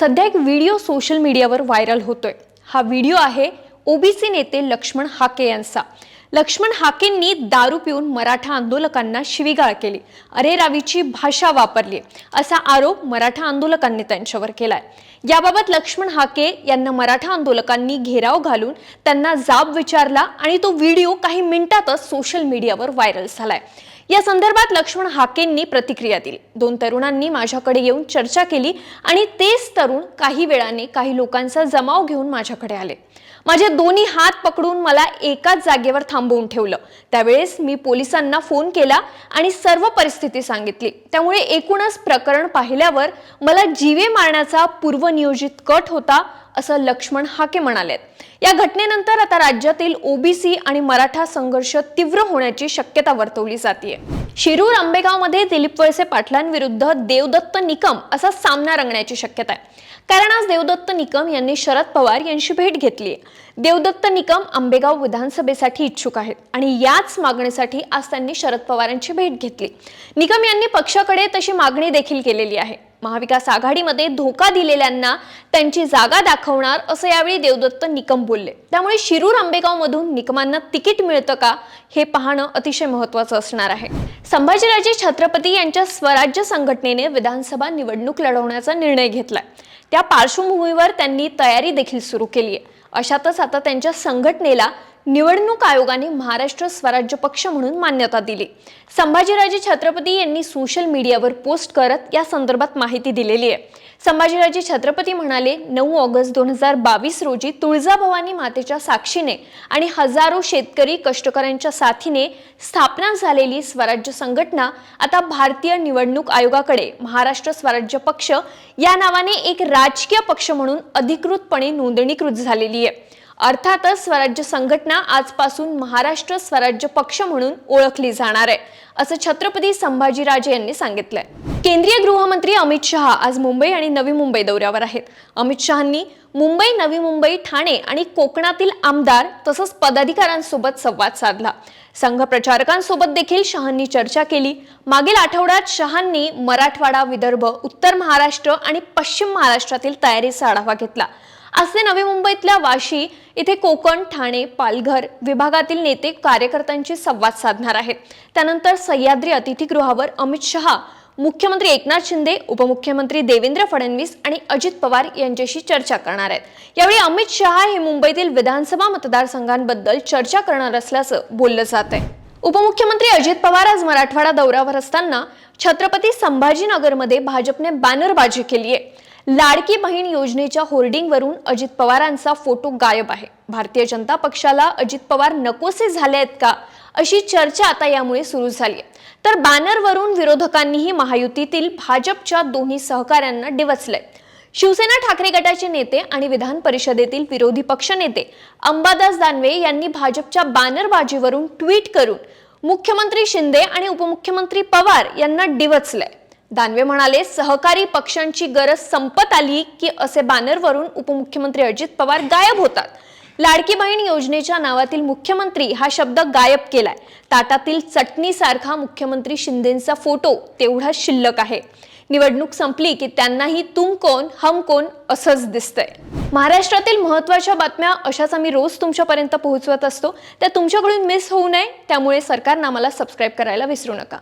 सध्या एक video social मीडियावर व्हायरल होतोय. हा व्हिडिओ आहे ओबीसी नेते लक्ष्मण हाके यांचा. लक्ष्मण हाकेंनी दारू पिऊन मराठा आंदोलकांना शिवीगाळ केली. अरे रावीची भाषा वापरली. असा आरोप मराठा आंदोलकांनी त्यांच्यावर केलाय. याबाबत लक्ष्मण हाके यांना मराठा आंदोलकांनी घेराव घालून त्यांना जाब विचारला आणि तो व्हिडिओ काही मिनिटातच सोशल मीडियावर व्हायरल झालाय. या संदर्भात लक्ष्मण हाकेंनी प्रतिक्रिया दिली. दोन तरुणांनी माझ्याकडे येऊन चर्चा केली आणि तेच तरुण काही वेळाने काही लोकांचा जमाव घेऊन माझ्याकडे आले. माझे दोन्ही हात पकडून मला एकाच जागेवर थांबवून ठेवलं. त्यावेळेस मी पोलिसांना फोन केला आणि सर्व परिस्थिती सांगितली. त्यामुळे एकूणच प्रकरण पाहिल्यावर मला जीवे मारण्याचा पूर्वनियोजित कट होता असं लक्ष्मण हाके म्हणालेत. या घटनेनंतर आता राज्यातील ओबीसी आणि मराठा संघर्ष तीव्र होण्याची शक्यता वर्तवली जाते शिरूर आंबेगावमध्ये दिलीप वळसे पाटलांविरुद्ध देवदत्त निकम असा सामना रंगण्याची शक्यता आहे. कारण आज देवदत्त निकम यांनी शरद पवार यांची भेट घेतली देवदत्त निकम आंबेगाव विधानसभेसाठी इच्छुक आहेत आणि याच मागणीसाठी आज त्यांनी शरद पवारांची भेट घेतली. निकम यांनी पक्षाकडे तशी मागणी देखील केलेली आहे. महाविकास आघाडीमध्ये धोका दिलेल्यांना त्यांची जागा दाखवणार असं यावेळी देवदत्त निकम बोलले. त्यामुळे शिरूर आंबेगाव मधून निकमांना तिकीट मिळतं का हे पाहणं अतिशय महत्वाचं असणार आहे. संभाजीराजे छत्रपती यांच्या स्वराज्य संघटनेने विधानसभा निवडणूक लढवण्याचा निर्णय घेतलाय. त्या पार्श्वभूमीवर त्यांनी तयारी देखील सुरू केली आहे अशातच आता त्यांच्या संघटनेला निवडणूक आयोगाने महाराष्ट्र स्वराज्य पक्ष म्हणून मान्यता दिली. संभाजीराजे छत्रपती यांनी सोशल मीडियावर पोस्ट करत या संदर्भात माहिती दिलेली आहे. संभाजीराजे छत्रपती म्हणाले नऊ ऑगस्ट दोन हजार बावीस रोजी तुळजाभवानी मातेच्या साक्षीने आणि हजारो शेतकरी कष्टकऱ्यांच्या साथीने स्थापना झालेली स्वराज्य संघटना आता भारतीय निवडणूक आयोगाकडे महाराष्ट्र स्वराज्य पक्ष या नावाने एक राजकीय पक्ष म्हणून अधिकृतपणे नोंदणीकृत झालेली आहे. अर्थातच स्वराज्य संघटना आजपासून महाराष्ट्र स्वराज्य पक्ष म्हणून ओळखली जाणार आहे असं छत्रपती संभाजीराजे यांनी सांगितलंय. केंद्रीय गृहमंत्री अमित शहा आज मुंबई आणि नवी मुंबई दौऱ्यावर आहेत. अमित शहांनी मुंबई नवी मुंबई ठाणे आणि कोकणातील आमदार तसंच पदाधिकाऱ्यांसोबत संवाद साधला. संघ प्रचारकांसोबत देखील शहांनी चर्चा केली. मागील आठवड्यात शहांनी मराठवाडा विदर्भ उत्तर महाराष्ट्र आणि पश्चिम महाराष्ट्रातील तयारीचा आढावा घेतला. असे नवे नवी मुंबईतल्या वाशी इथे कोकण ठाणे पालघर विभागातील नेते कार्यकर्त्यांशी संवाद साधणार आहेत. त्यानंतर सह्याद्री अतिथीगृहावर अमित शहा मुख्यमंत्री एकनाथ शिंदे उपमुख्यमंत्री देवेंद्र फडणवीस आणि अजित पवार यांच्याशी चर्चा करणार आहेत. यावेळी अमित शहा हे मुंबईतील विधानसभा मतदारसंघांबद्दल चर्चा करणार असल्याचं बोललं जात आहे. उपमुख्यमंत्री अजित पवार आज मराठवाडा दौऱ्यावर असताना छत्रपती संभाजीनगरमध्ये भाजपने बॅनरबाजी केली आहे. लाडकी बहीण योजनेच्या होर्डिंगवरून अजित पवारांचा फोटो गायब आहे. भारतीय जनता पक्षाला अजित पवार नकोसे झाले आहेत का अशी चर्चा आता यामुळे सुरू झाली आहे. तर बॅनरवरून विरोधकांनीही महायुतीतील भाजपच्या दोन्ही सहकाऱ्यांना डिवचलंय. शिवसेना ठाकरे गटाचे नेते आणि विधान परिषदेतील विरोधी पक्षनेते अंबादास दानवे यांनी भाजपच्या बॅनरबाजीवरून ट्विट करून मुख्यमंत्री शिंदे आणि उपमुख्यमंत्री पवार यांना डिवचलंय. दानवे म्हणाले सहकारी पक्षांची गरज संपत आली की असे बॅनरवरून उपमुख्यमंत्री अजित पवार गायब होतात. लाडकी बहीण योजनेच्या नावातील मुख्यमंत्री हा शब्द गायब केलाय. ताटातील चटणीसारखा मुख्यमंत्री शिंदेचा फोटो तेवढा शिल्लक आहे. निवडणूक संपली की त्यांनाही तुम कोण हम कोण असंच दिसतंय. महाराष्ट्रातील महत्त्वाच्या बातम्या अशाच आम्ही रोज तुमच्यापर्यंत पोहोचवत असतो. त्या तुमच्याकडून मिस होऊ नये. त्यामुळे सरकारनं आम्हाला सबस्क्राईब करायला विसरू नका.